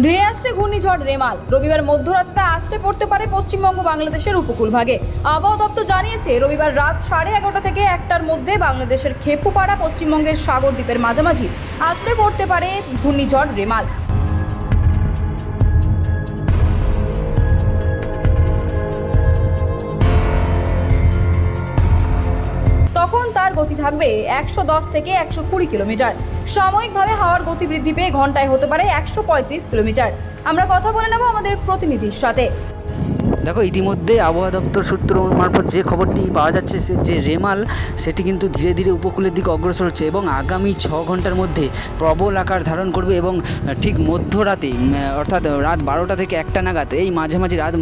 ধেয়ে আসছে ঘূর্ণিঝড় রেমাল। রবিবার মধ্যরাতটা আসতে পড়তে পারে পশ্চিমবঙ্গ বাংলাদেশের উপকূল ভাগে। আবহাওয়া দপ্তর জানিয়েছে, রবিবার রাত সাড়ে এগারোটা থেকে একটার মধ্যে বাংলাদেশের খেপুপাড়া পশ্চিমবঙ্গের সাগর দ্বীপের মাঝামাঝি আসতে পড়তে পারে ঘূর্ণিঝড় রেমাল। তখন তার গতি থাকবে একশো দশ থেকে একশো কুড়ি কিলোমিটার। সাময়িকভাবে হাওয়ার গতি বৃদ্ধি পেয়ে ঘন্টায় হতে পারে একশো পঁয়ত্রিশ কিলোমিটার। আমরা কথা বলে নেব আমাদের প্রতিনিধির সাথে। দেখো, ইতিমধ্যে আবহাওয়া দপ্তর সূত্র মারফত যে খবরটি পাওয়া যাচ্ছে, সে যে রেমাল, সেটি কিন্তু ধীরে ধীরে উপকূলের দিকে অগ্রসর হচ্ছে এবং আগামী ছ ঘণ্টার মধ্যে প্রবল আকার ধারণ করবে এবং ঠিক মধ্যরাতে অর্থাৎ রাত বারোটা থেকে একটা নাগাদ, এই মাঝামাঝি রাত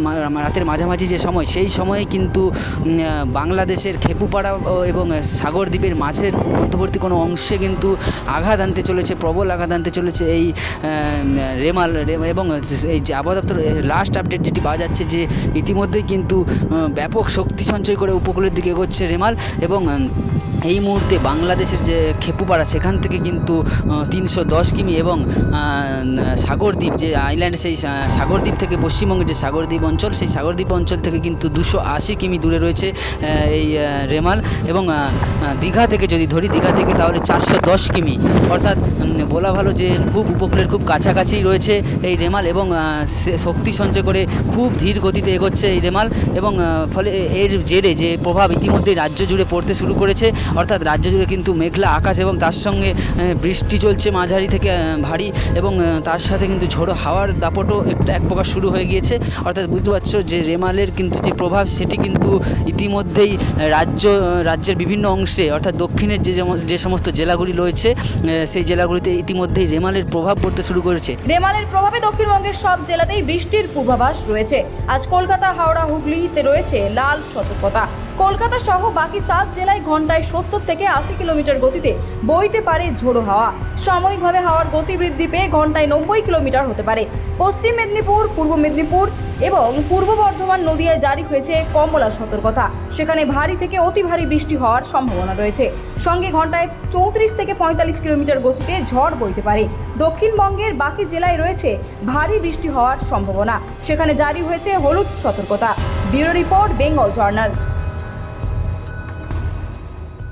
রাতের মাঝামাঝি যে সময়, সেই সময়ে কিন্তু বাংলাদেশের খেপুপাড়া এবং সাগর দ্বীপের মাঝের মধ্যবর্তী কোনো অংশে কিন্তু আঘাত আনতে চলেছে, প্রবল আঘাত আনতে চলেছে এই রেমাল এবং এই যে আবহাওয়া দপ্তর লাস্ট আপডেট যেটি পাওয়া যাচ্ছে যে ইতিমধ্যেই কিন্তু ব্যাপক শক্তি সঞ্চয় করে উপকূলের দিকে এগোচ্ছে রেমাল এবং এই মুহূর্তে বাংলাদেশের যে খেপুপাড়া সেখান থেকে কিন্তু তিনশো দশ কিমি এবং সাগরদ্বীপ যে আইল্যান্ড সেই সাগরদ্বীপ থেকে পশ্চিমবঙ্গের যে সাগরদ্বীপ অঞ্চল, সেই সাগরদ্বীপ অঞ্চল থেকে কিন্তু দুশো আশি কিমি দূরে রয়েছে এই রেমাল এবং দীঘা থেকে যদি ধরি, দীঘা থেকে তাহলে চারশো দশ কিমি। অর্থাৎ বলা ভালো যে খুব উপকূলের খুব কাছাকাছি রয়েছে এই রেমাল এবং শক্তি সঞ্চয় করে খুব ধীর গতিতে এগোচ্ছে এই রেমাল এবং ফলে এর জেরে যে প্রভাব ইতিমধ্যেই রাজ্য জুড়ে পড়তে শুরু করেছে, অর্থাৎ রাজ্য জুড়ে কিন্তু মেঘলা আকাশ এবং তার সঙ্গে বৃষ্টি চলছে মাঝারি থেকে ভারী এবং তার সাথে কিন্তু ঝোড়ো হাওয়ার দাপটও একটা এক প্রকার শুরু হয়ে গিয়েছে। অর্থাৎ বুঝতে পারছ যে রেমালের কিন্তু যে প্রভাব সেটি কিন্তু ইতিমধ্যেই রাজ্য রাজ্যের বিভিন্ন অংশে, অর্থাৎ দক্ষিণের যে যে সমস্ত জেলাগুলি রয়েছে সেই জেলাগুলিতে ইতিমধ্যেই রেমালের প্রভাব পড়তে শুরু করেছে। রেমালের প্রভাবে দক্ষিণবঙ্গের সব জেলাতেই বৃষ্টির পূর্বাভাস রয়েছে। আজ কলকাতা হাওড়া হুগলিতে রয়েছে লাল সতর্কতা। কলকাতা সহ বাকি চার জেলায় ঘন্টায় সত্তর থেকে আশি কিলোমিটার গতিতে বইতে পারে ঝোড়ো হাওয়া। সাময়িকভাবে হাওয়ার গতি বৃদ্ধি পেয়ে ঘন্টায় নব্বই কিলোমিটার হতে পারে। পশ্চিম মেদিনীপুর, পূর্ব মেদিনীপুর এবং পূর্ব বর্ধমান নদিয়ায় জারি হয়েছে কমলা সতর্কতা। সেখানে ভারী থেকে অতি ভারী বৃষ্টি হওয়ার সম্ভাবনা রয়েছে। সঙ্গে ঘন্টায় চৌত্রিশ থেকে পঁয়তাল্লিশ কিলোমিটার গতিতে ঝড় বইতে পারে। দক্ষিণবঙ্গের বাকি জেলায় রয়েছে ভারী বৃষ্টি হওয়ার সম্ভাবনা। সেখানে জারি হয়েছে হলুদ সতর্কতা। Bureau report, Bengal journal.